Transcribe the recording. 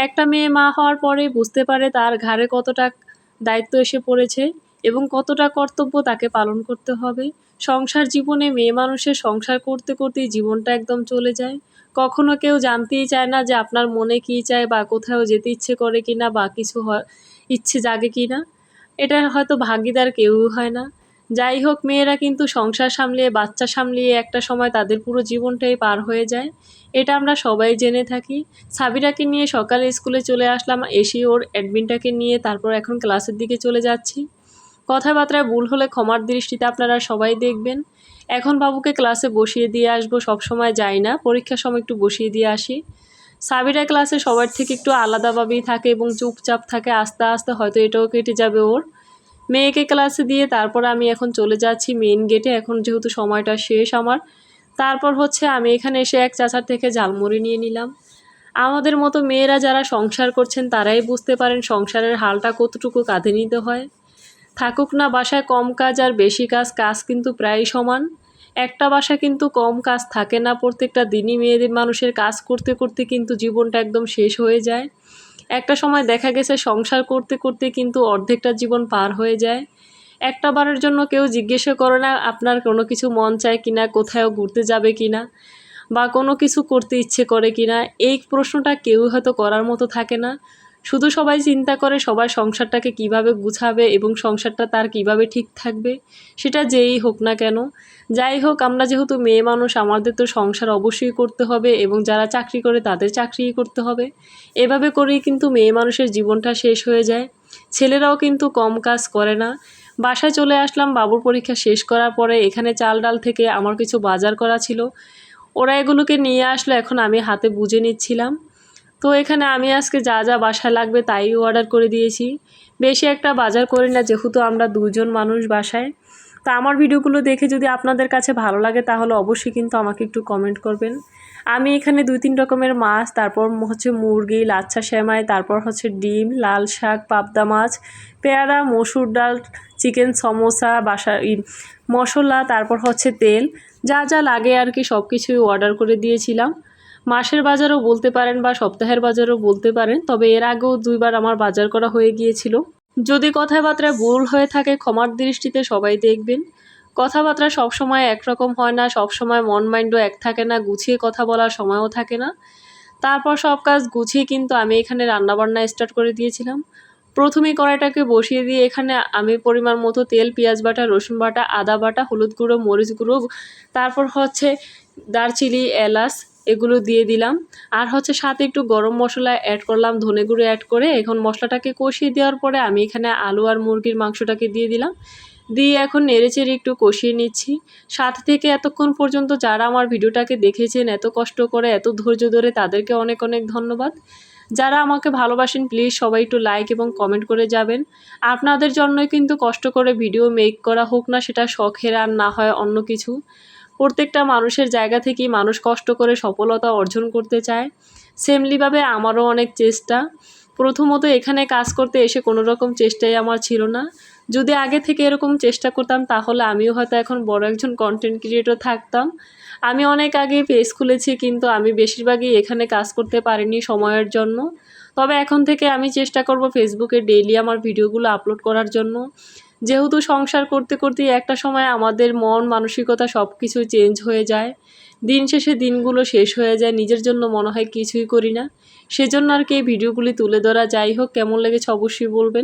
একটা মেয়ে মা হওয়ার পরে বুঝতে পারে তার ঘাড়ে কতটা দায়িত্ব এসে পড়েছে এবং কতটা কর্তব্য তাকে পালন করতে হবে। সংসার জীবনে মেয়ে মানুষের সংসার করতে করতেই জীবনটা একদম চলে যায়। কখনো কেউ জানতেই চায় না যে আপনার মনে কী চায় বা কোথাও যেতে ইচ্ছে করে কি না বা কিছু হয়, ইচ্ছে জাগে কি না এটা হয়তো ভাগিদার কেউই হয় না। যাই হোক, মেয়েরা কিন্তু সংসার সামলিয়ে, বাচ্চা সামলিয়ে একটা সময় তাদের পুরো জীবনটাই পার হয়ে যায়। এটা আমরা সবাই জেনে থাকি। সাবিরাকে নিয়ে সকালে স্কুলে চলে আসলাম, এসে ওর অ্যাডমিনটাকে নিয়ে তারপর এখন ক্লাসের দিকে চলে যাচ্ছি। কথাবার্তায় ভুল হলে ক্ষমার দৃষ্টিতে আপনারা সবাই দেখবেন। এখন বাবুকে ক্লাসে বসিয়ে দিয়ে আসব সব সময় যাই না, পরীক্ষার সময় একটু বসিয়ে দিয়ে আসি। সাবিরা ক্লাসে সবার থেকে একটু আলাদাভাবেই থাকে এবং চুপচাপ থাকে, আস্তে আস্তে হয়তো এটাও কেটে যাবে ওর। মেয়েকে ক্লাসে দিয়ে তারপর আমি এখন চলে যাচ্ছি মেন গেটে এখন যেহেতু সময়টা শেষ আমার। তারপর হচ্ছে আমি এখানে এসে এক চাচার থেকে ঝালমুড়ি নিয়ে নিলাম। আমাদের মতো মেয়েরা যারা সংসার করছেন, তারাই বুঝতে পারেন সংসারের হালটা কতটুকু কাঁধে নিতে হয়। থাকুক না, বাসায় কম কাজ আর বেশি কাজ কাজ কিন্তু প্রায় সমান। একটা বাসা কিন্তু কম কাজ থাকে না, প্রত্যেকটা দিনই মেয়েদের মানুষের কাজ করতে করতে কিন্তু জীবনটা একদম শেষ হয়ে যায়। একটা সময় দেখা গেছে সংসার করতে করতে কিন্তু অর্ধেকটা জীবন পার হয়ে যায়। একটা বারের জন্য কেউ জিজ্ঞেসও করে না, আপনার কোনো কিছু মন চায় কিনা কোথাও ঘুরতে যাবে কিনা, বা কোনো কিছু করতে ইচ্ছে করে কিনা, এই প্রশ্নটা কেউ হয়তো করার মতো থাকে না। শুধু সবাই চিন্তা করে সবার সংসারটাকে কীভাবে গুছাবে এবং সংসারটা তার কীভাবে ঠিক থাকবে? সেটা যেই হোক না কেন। যাই হোক, আমরা যেহেতু মেয়ে মানুষ, আমাদের তো সংসার অবশ্যই করতে হবে এবং যারা চাকরি করে তাদের চাকরিই করতে হবে। এভাবে করেই কিন্তু মেয়ে মানুষের জীবনটা শেষ হয়ে যায়। ছেলেরাও কিন্তু কম কাজ করে না। বাসায় চলে আসলাম, বাবুর পরীক্ষা শেষ করার পরে এখানে চাল ডাল থেকে আমার কিছু বাজার করা ছিল। ওরা এগুলোকে নিয়ে আসলো, এখন আমি হাতে বুঝে নিচ্ছিলাম। তো এখানে আমি আজকে যা যা বাসায় লাগবে তাই অর্ডার করে দিয়েছি। বেশি একটা বাজার করি না, যেহেতু আমরা দুজন মানুষ বাসায়। তা আমার ভিডিওগুলো দেখে যদি আপনাদের কাছে ভালো লাগে, তাহলে অবশ্যই কিন্তু আমাকে একটু কমেন্ট করবেন। আমি এখানে দুই তিন রকমের মাছ, তারপর হচ্ছে মুরগি, লাচ্ছা সেমাই, তারপর হচ্ছে ডিম, লাল শাক, পাবদা মাছ, পেয়ারা, মসুর ডাল, চিকেন সমোসা, বাসা মশলা, তারপর হচ্ছে তেল। যা যা লাগে আর কি সব কিছুই অর্ডার করে দিয়েছিলাম। মাসের বাজারও বলতে পারেন বা সপ্তাহের বাজারও বলতে পারেন, তবে এর আগেও দুইবার আমার বাজার করা হয়ে গিয়েছিল। যদি কথাবার্তায় ভুল হয়ে থাকে, ক্ষমার দৃষ্টিতে সবাই দেখবেন। কথাবার্তা সবসময় একরকম হয় না, সবসময় মন মাইন্ডও এক থাকে না, গুছিয়ে কথা বলার সময়ও থাকে না। তারপর সব কাজ গুছিয়ে কিন্তু আমি এখানে রান্নাবান্না স্টার্ট করে দিয়েছিলাম। প্রথমে কড়াইটাকে বসিয়ে দিয়ে এখানে আমি পরিমাণ মতো তেল, পেঁয়াজ বাটা, রসুন বাটা, আদা বাটা, হলুদ গুঁড়ো, মরিচ গুঁড়ো, তারপর হচ্ছে দারচিনি, এলাচ এগুলো দিয়ে দিলাম। আর হচ্ছে সাথে একটু গরম মশলা অ্যাড করলাম, ধনে গুঁড়ো অ্যাড করে। এখন মশলাটাকে কষিয়ে দেওয়ার পরে আমি এখানে আলু আর মুরগির মাংসটাকে দিয়ে দিলাম। দিয়ে এখন নেড়েচেড়ে একটু কষিয়ে নিচ্ছি। সাত থেকে এতক্ষণ পর্যন্ত যারা আমার ভিডিওটাকে দেখেছেন, এত কষ্ট করে, এত ধৈর্য ধরে তাদেরকে অনেক অনেক ধন্যবাদ। যারা আমাকে ভালোবাসেন প্লিজ সবাই একটু লাইক এবং কমেন্ট করে যাবেন। আপনাদের জন্যই কিন্তু কষ্ট করে ভিডিও মেক করা হোক না, সেটা শখের আর না হয় অন্য কিছু। প্রত্যেকটা মানুষের জায়গা থেকেই মানুষ কষ্ট করে সফলতা অর্জন করতে চায়। সেমলিভাবে আমারও অনেক চেষ্টা। প্রথমত এখানে কাজ করতে এসে কোনো রকম চেষ্টাই আমার ছিল না। যদি আগে থেকে এরকম চেষ্টা করতাম, তাহলে আমিও হয়তো এখন বড় একজন কন্টেন্ট ক্রিয়েটর থাকতাম। আমি অনেক আগে পেজ খুলেছি, কিন্তু আমি বেশিরভাগই এখানে কাজ করতে পারিনি সময়ের জন্য। তবে এখন থেকে আমি চেষ্টা করব ফেসবুকে ডেইলি আমার ভিডিওগুলো আপলোড করার জন্য। যেহেতু সংসার করতে করতে একটা সময় আমাদের মন, মানসিকতা সব কিছু চেঞ্জ হয়ে যায়। দিন শেষে দিনগুলো শেষ হয়ে যায়, নিজের জন্য মনে হয় কিছুই করি না। সেজন্য আর কি এই ভিডিওগুলি তুলে ধরা। যাই হোক, কেমন লেগেছে অবশ্যই বলবেন।